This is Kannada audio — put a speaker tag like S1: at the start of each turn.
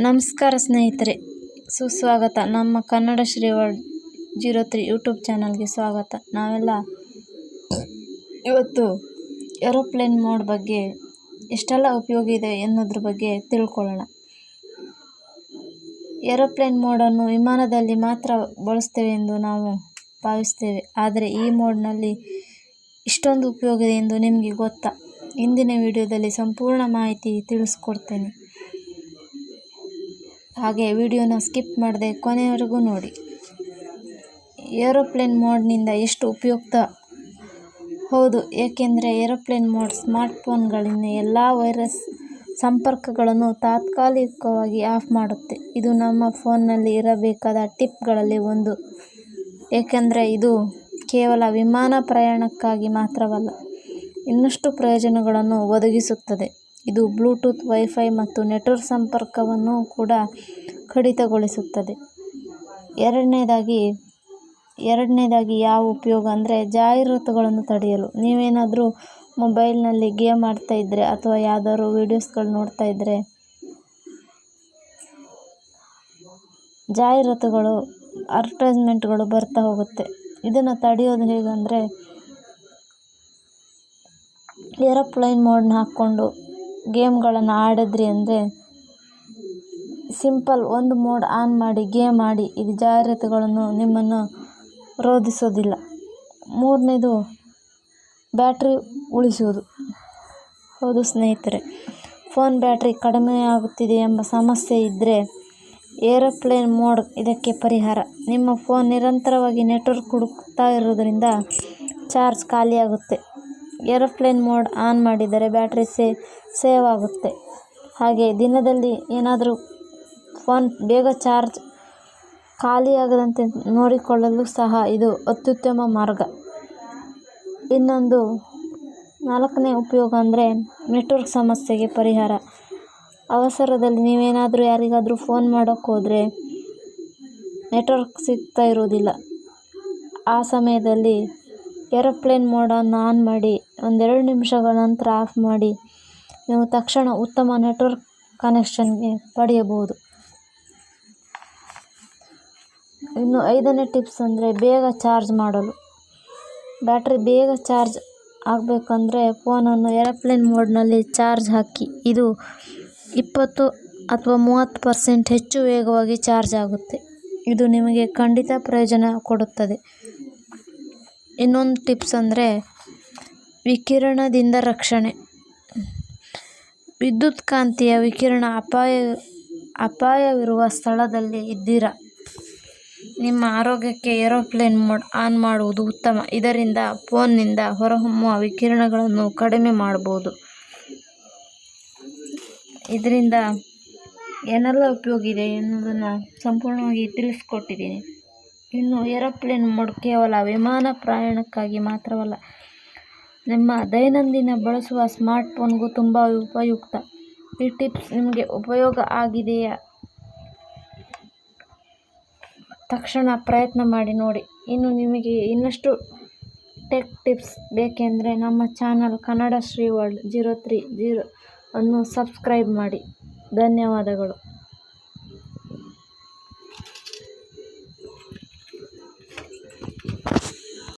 S1: ನಮಸ್ಕಾರ ಸ್ನೇಹಿತರೆ, ಸುಸ್ವಾಗತ. ನಮ್ಮ Kannada Shri world zero three YouTube ಚಾನಲ್ಗೆ ಸ್ವಾಗತ. ನಾವೆಲ್ಲ ಇವತ್ತು ಏರೋಪ್ಲೇನ್ ಮೋಡ್ ಬಗ್ಗೆ ಎಷ್ಟೆಲ್ಲ ಉಪಯೋಗ ಇದೆ ಎನ್ನುವುದ್ರ ಬಗ್ಗೆ ತಿಳ್ಕೊಳ್ಳೋಣ. ಏರೋಪ್ಲೇನ್ ಮೋಡನ್ನು ವಿಮಾನದಲ್ಲಿ ಮಾತ್ರ ಬಳಸ್ತೇವೆ ಎಂದು ನಾವು ಭಾವಿಸ್ತೇವೆ. ಆದರೆ ಈ ಮೋಡ್ನಲ್ಲಿ ಇಷ್ಟೊಂದು ಉಪಯೋಗ ಇದೆ ಎಂದು ನಿಮಗೆ ಗೊತ್ತಾ? ಇಂದಿನ ವಿಡಿಯೋದಲ್ಲಿ ಸಂಪೂರ್ಣ ಮಾಹಿತಿ ತಿಳಿಸ್ಕೊಡ್ತೇನೆ. ಹಾಗೆ ವಿಡಿಯೋನ ಸ್ಕಿಪ್ ಮಾಡದೆ ಕೊನೆಯವರೆಗೂ ನೋಡಿ. ಏರೋಪ್ಲೇನ್ ಮೋಡ್ನಿಂದ ಎಷ್ಟು ಉಪಯುಕ್ತ? ಹೌದು, ಏಕೆಂದರೆ ಏರೋಪ್ಲೇನ್ ಮೋಡ್ ಸ್ಮಾರ್ಟ್ಫೋನ್ಗಳಿಂದ ಎಲ್ಲ ವೈರಸ್ ಸಂಪರ್ಕಗಳನ್ನು ತಾತ್ಕಾಲಿಕವಾಗಿ ಆಫ್ ಮಾಡುತ್ತೆ. ಇದು ನಮ್ಮ ಫೋನ್ನಲ್ಲಿ ಇರಬೇಕಾದ ಟಿಪ್ಗಳಲ್ಲಿ ಒಂದು. ಏಕೆಂದರೆ ಇದು ಕೇವಲ ವಿಮಾನ ಪ್ರಯಾಣಕ್ಕಾಗಿ ಮಾತ್ರವಲ್ಲ, ಇನ್ನಷ್ಟು ಪ್ರಯೋಜನಗಳನ್ನು ಒದಗಿಸುತ್ತದೆ. ಇದು ಬ್ಲೂಟೂತ್, ವೈಫೈ ಮತ್ತು ನೆಟ್ವರ್ಕ್ ಸಂಪರ್ಕವನ್ನು ಕೂಡ ಕಡಿತಗೊಳಿಸುತ್ತದೆ. ಎರಡನೇದಾಗಿ ಎರಡನೇದಾಗಿ ಯಾವ ಉಪಯೋಗ ಅಂದರೆ ಜಾಹೀರಾತುಗಳನ್ನು ತಡೆಯಲು. ನೀವೇನಾದರೂ ಮೊಬೈಲ್ನಲ್ಲಿ ಗೇಮ್ ಆಡ್ತಾ ಇದ್ದರೆ ಅಥವಾ ಯಾವ್ದಾದ್ರು ವೀಡಿಯೋಸ್ಗಳು ನೋಡ್ತಾ ಇದ್ದರೆ ಜಾಹೀರಾತುಗಳು, ಅಡ್ವರ್ಟೈಸ್ಮೆಂಟ್ಗಳು ಬರ್ತಾ ಹೋಗುತ್ತೆ. ಇದನ್ನು ತಡೆಯೋದು ಹೇಗೆಂದರೆ, ಏರೋಪ್ಲೈನ್ ಮೋಡ್ನ ಹಾಕ್ಕೊಂಡು ಗೇಮ್ಗಳನ್ನು ಆಡಿದ್ರಿ ಅಂದರೆ ಸಿಂಪಲ್ ಒಂದು ಮೋಡ್ ಆನ್ ಮಾಡಿ ಗೇಮ್ ಆಡಿ ಇದು ಜಾಹೀರಾತುಗಳನ್ನು ನಿಮ್ಮನ್ನು ರೋಧಿಸೋದಿಲ್ಲ. ಮೂರನೇದು ಬ್ಯಾಟ್ರಿ ಉಳಿಸುವುದು. ಹೌದು ಸ್ನೇಹಿತರೆ, ಫೋನ್ ಬ್ಯಾಟ್ರಿ ಕಡಿಮೆ ಆಗುತ್ತಿದೆ ಎಂಬ ಸಮಸ್ಯೆ ಇದ್ದರೆ ಏರೋಪ್ಲೇನ್ ಮೋಡ್ ಇದಕ್ಕೆ ಪರಿಹಾರ. ನಿಮ್ಮ ಫೋನ್ ನಿರಂತರವಾಗಿ ನೆಟ್ವರ್ಕ್ ಹುಡುಕ್ತಾ ಇರೋದರಿಂದ ಚಾರ್ಜ್ ಖಾಲಿಯಾಗುತ್ತೆ. ಏರೋಪ್ಲೇನ್ ಮೋಡ್ ಆನ್ ಮಾಡಿದರೆ ಬ್ಯಾಟ್ರಿ ಸೇ, ಸೇವ್ ಆಗುತ್ತೆ. ಹಾಗೆ ದಿನದಲ್ಲಿ ಏನಾದರೂ ಫೋನ್ ಬೇಗ ಚಾರ್ಜ್ ಖಾಲಿಯಾಗದಂತೆ ನೋಡಿಕೊಳ್ಳಲು ಸಹ ಇದು ಅತ್ಯುತ್ತಮ ಮಾರ್ಗ. ಇನ್ನೊಂದು ನಾಲ್ಕನೇ ಉಪಯೋಗ ಅಂದರೆ ನೆಟ್ವರ್ಕ್ ಸಮಸ್ಯೆಗೆ ಪರಿಹಾರ. ಅವಸರದಲ್ಲಿ ನೀವೇನಾದರೂ ಯಾರಿಗಾದರೂ ಫೋನ್ ಮಾಡೋಕ್ಕೆ ಹೋದರೆ ನೆಟ್ವರ್ಕ್ ಸಿಗ್ತಾ ಇರೋದಿಲ್ಲ ಆ ಸಮಯದಲ್ಲಿ ಏರೋಪ್ಲೇನ್ ಮೋಡನ್ನು ಆನ್ ಮಾಡಿ ಒಂದೆರಡು ನಿಮಿಷಗಳ ನಂತರ ಆಫ್ ಮಾಡಿ ನೀವು ತಕ್ಷಣ ಉತ್ತಮ ನೆಟ್ವರ್ಕ್ ಕನೆಕ್ಷನ್ಗೆ ಪಡೆಯಬಹುದು. ಇನ್ನು ಐದನೇ ಟಿಪ್ಸ್ ಅಂದರೆ ಬೇಗ ಚಾರ್ಜ್ ಮಾಡಲು. ಬ್ಯಾಟ್ರಿ ಬೇಗ ಚಾರ್ಜ್ ಆಗಬೇಕಂದ್ರೆ ಫೋನನ್ನು ಏರೋಪ್ಲೇನ್ ಮೋಡ್ನಲ್ಲಿ ಚಾರ್ಜ್ ಹಾಕಿ. ಇದು ಇಪ್ಪತ್ತು ಅಥವಾ ಮೂವತ್ತು ಪರ್ಸೆಂಟ್ ಹೆಚ್ಚು ವೇಗವಾಗಿ ಚಾರ್ಜ್ ಆಗುತ್ತೆ. ಇದು ನಿಮಗೆ ಖಂಡಿತ ಪ್ರಯೋಜನ ಕೊಡುತ್ತದೆ. ಇನ್ನೊಂದು ಟಿಪ್ಸ್ ಅಂದರೆ ವಿಕಿರಣದಿಂದ ರಕ್ಷಣೆ. ವಿದ್ಯುತ್ಕಾಂತೀಯ ವಿಕಿರಣ ಅಪಾಯ, ಅಪಾಯವಿರುವ ಸ್ಥಳದಲ್ಲಿ ಇದ್ದೀರಾ? ನಿಮ್ಮ ಆರೋಗ್ಯಕ್ಕೆ ಏರೋಪ್ಲೇನ್ ಮೋಡ್, ಆನ್ ಮಾಡುವುದು ಉತ್ತಮ. ಇದರಿಂದ ಫೋನ್ನಿಂದ ಹೊರಹೊಮ್ಮುವ ವಿಕಿರಣಗಳನ್ನು ಕಡಿಮೆ ಮಾಡಬಹುದು. ಇದರಿಂದ ಏನೆಲ್ಲ ಉಪಯೋಗ ಇದೆ ಎನ್ನುವುದನ್ನು ಸಂಪೂರ್ಣವಾಗಿ ತಿಳಿಸ್ಕೊಟ್ಟಿದ್ದೀನಿ. ಇನ್ನು ಏರೋಪ್ಲೇನ್ ಮೋಡ್ ಕೇವಲ ವಿಮಾನ ಪ್ರಯಾಣಕ್ಕಾಗಿ ಮಾತ್ರವಲ್ಲ ನಿಮ್ಮ ದೈನಂದಿನ ಬಳಸುವ ಸ್ಮಾರ್ಟ್ಫೋನ್ಗೂ ತುಂಬ ಉಪಯುಕ್ತ. ಈ ಟಿಪ್ಸ್ ನಿಮಗೆ ಉಪಯೋಗ ಆಗಿದೆಯಾ? ತಕ್ಷಣ ಪ್ರಯತ್ನ ಮಾಡಿ ನೋಡಿ. ಇನ್ನು ನಿಮಗೆ ಇನ್ನಷ್ಟು ಟೆಕ್ ಟಿಪ್ಸ್ ಬೇಕೆಂದರೆ ನಮ್ಮ channel Kannada Shri world zero three zero ಅನ್ನು ಸಬ್ಸ್ಕ್ರೈಬ್ ಮಾಡಿ. ಧನ್ಯವಾದಗಳು.